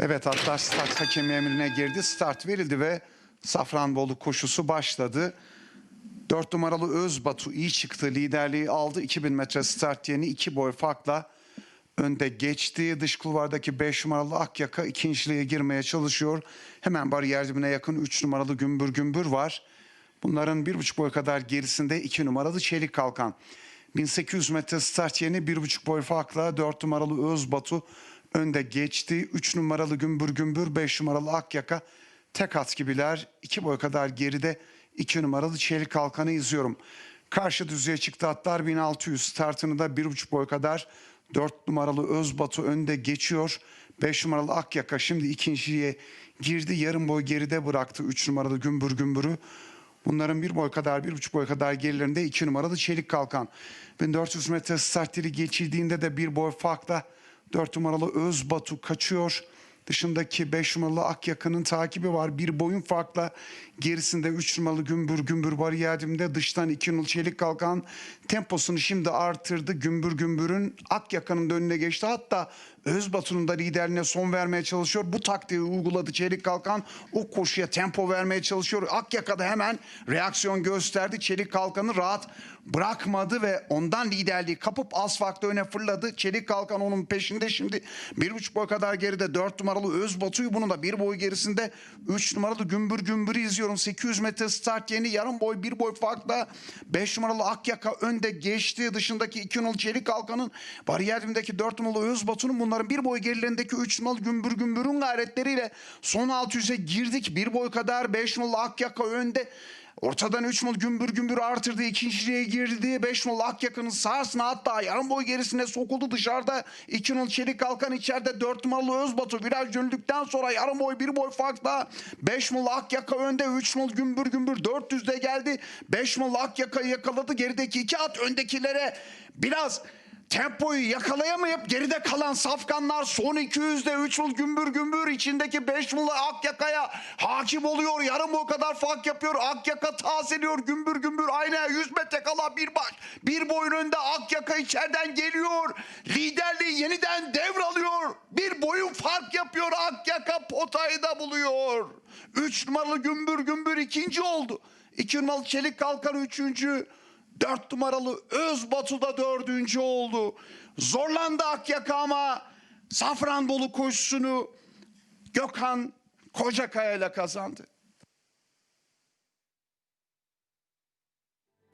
Evet atlar start hakemi emrine girdi. Start verildi ve Safranbolu koşusu başladı. 4 numaralı Özbatu iyi çıktı. Liderliği aldı. 2000 metre start yeni 2 boy farkla önde geçti. Dış kulvardaki 5 numaralı Akyaka ikinciliğe girmeye çalışıyor. Hemen bariyer dibine yakın 3 numaralı Gümbür Gümbür var. Bunların 1,5 boy kadar gerisinde 2 numaralı Çelik Kalkan. 1800 metre start yeni 1,5 boy farkla 4 numaralı Özbatu önde geçti. 3 numaralı Gümbür Gümbür, 5 numaralı Akyaka tek at gibiler. 2 boy kadar geride 2 numaralı Çelik Kalkan'ı izliyorum. Karşı düzeye çıktı atlar 1600 startını da 1,5 boy kadar 4 numaralı Özbatu önde geçiyor. 5 numaralı Akyaka şimdi ikinciye girdi. Yarım boy geride bıraktı 3 numaralı Gümbür Gümbür'ü. Bunların bir boy kadar, bir buçuk boy kadar gerilerinde iki numaralı Çelik Kalkan. 1400 metre start dili geçildiğinde de bir boy farkla 4 numaralı Özbatu kaçıyor. Dışındaki 5 numaralı Akyaka'nın takibi var. Bir boyun farkla gerisinde 3 numaralı Gümbür Gümbür bariyerdimde dıştan 2 numaralı Çelik Kalkan temposunu şimdi artırdı. Gümbür Gümbür'ün Akyaka'nın önüne geçti. Hatta Özbatu'nun da liderliğine son vermeye çalışıyor. Bu taktiği uyguladı Çelik Kalkan. O koşuya tempo vermeye çalışıyor. Akyaka da hemen reaksiyon gösterdi. Çelik Kalkan'ı rahat bırakmadı ve ondan liderliği kapıp asfaltta öne fırladı. Çelik Kalkan onun peşinde şimdi bir buçuk boy kadar geride 4 numaralı Özbatu'yu bunun da bir boy gerisinde 3 numaralı Gümbür Gümbür'ü izliyorum. 800 metre start yeni yarım boy bir boy farkla 5 numaralı Akyaka önde geçti. Dışındaki 2 numaralı Çelik Kalkan'ın bariyerdimdeki 4 numaralı Özbatu'nun bunların bir boy gerilerindeki 3 numaralı Gümbür Gümbür'ün gayretleriyle son 600'e girdik. Bir boy kadar 5 numaralı Akyaka önde. Ortadan 3 mul gümbür gümbür artırdı. ikinciliğe girdi. 5 mul Akyaka'nın sahasına hatta yarım boy gerisine sokuldu dışarıda. 2 mul Çelik Kalkan içeride 4 numaralı Özbatu. Viraj döndükten sonra yarım boy 1 boy farkla 5 mul Akyaka önde. 3 mul gümbür gümbür 400'de geldi. 5 mul Akyaka'yı yakaladı. Gerideki 2 at öndekilere biraz Tempoyu yakalayamayıp geride kalan safkanlar son 200'de 3 mul gümbür gümbür içindeki 5 mul Akyaka'ya hakim oluyor. Yarım o kadar fark yapıyor. Akyaka tazeliyor gümbür gümbür aynaya 100 metre kala bir baş. Bir boyun önde Akyaka içeriden geliyor. Liderliği yeniden devralıyor. Bir boyun fark yapıyor. Akyaka potayı da buluyor. 3 numaralı gümbür gümbür ikinci oldu. 2 numaralı Çelik Kalkan üçüncü. Dört numaralı Özbatu da dördüncü oldu. Zorlandı Akyaka ama Safranbolu koşusunu Gökhan Kocakaya ile kazandı.